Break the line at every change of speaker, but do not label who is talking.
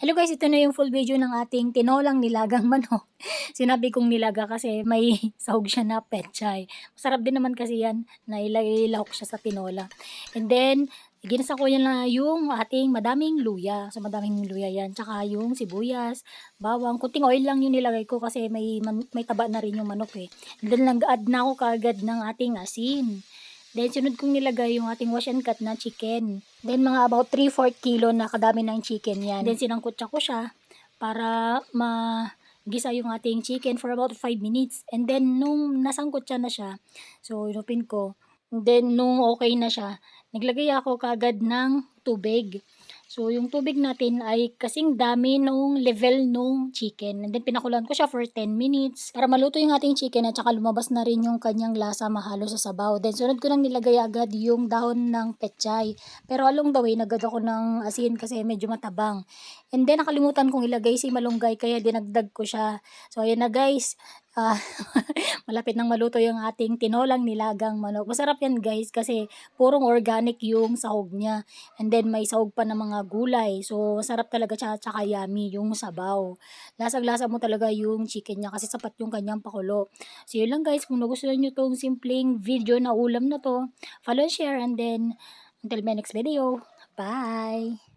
Hello guys, ito na yung full video ng ating tinolang nilagang manok. Sinabi kong nilaga kasi may sahog siya na petchay. Masarap din naman kasi yan na ilahok siya sa tinola. And then, ginasa ko yan na yung ating madaming luya. So madaming luya yan. Tsaka yung sibuyas, bawang. Kunting oil lang yung nilagay ko kasi may, may taba na rin yung manok eh. And then nag-add na ako kaagad ng ating asin. Then, sunod kong nilagay yung ating wash and cut na chicken. Then, mga about 3-4 kilo na kadami ng chicken yan. Then, sinangkot ko siya para ma-gisa yung ating chicken for about 5 minutes. And then, nung nasangkot siya na siya, so, inupin ko. And then, nung okay na siya, naglagay ako kagad ng tubig. So, yung tubig natin ay kasing dami nung level nung chicken. And then, pinakulan ko siya for 10 minutes para maluto yung ating chicken at saka lumabas na rin yung kanyang lasa mahalo sa sabaw. Then, sunod ko nang nilagay agad yung dahon ng pechay. Pero along the way, nagad ako ng asin kasi medyo matabang. And then, nakalimutan kong ilagay si malunggay kaya dinagdag ko siya. So, ayan na guys. Ah, malapit nang maluto yung ating tinolang nilagang manok. Masarap yan guys kasi purong organic yung sahog niya. And then may sahog pa ng mga gulay. So masarap talaga siya tsaka yummy yung sabaw. Lasag-lasa mo talaga yung chicken niya kasi sapat yung kanyang pakulo. So yun lang guys, kung nagustuhan nyo tong simpleng video na ulam na to, follow share and then until my next video. Bye!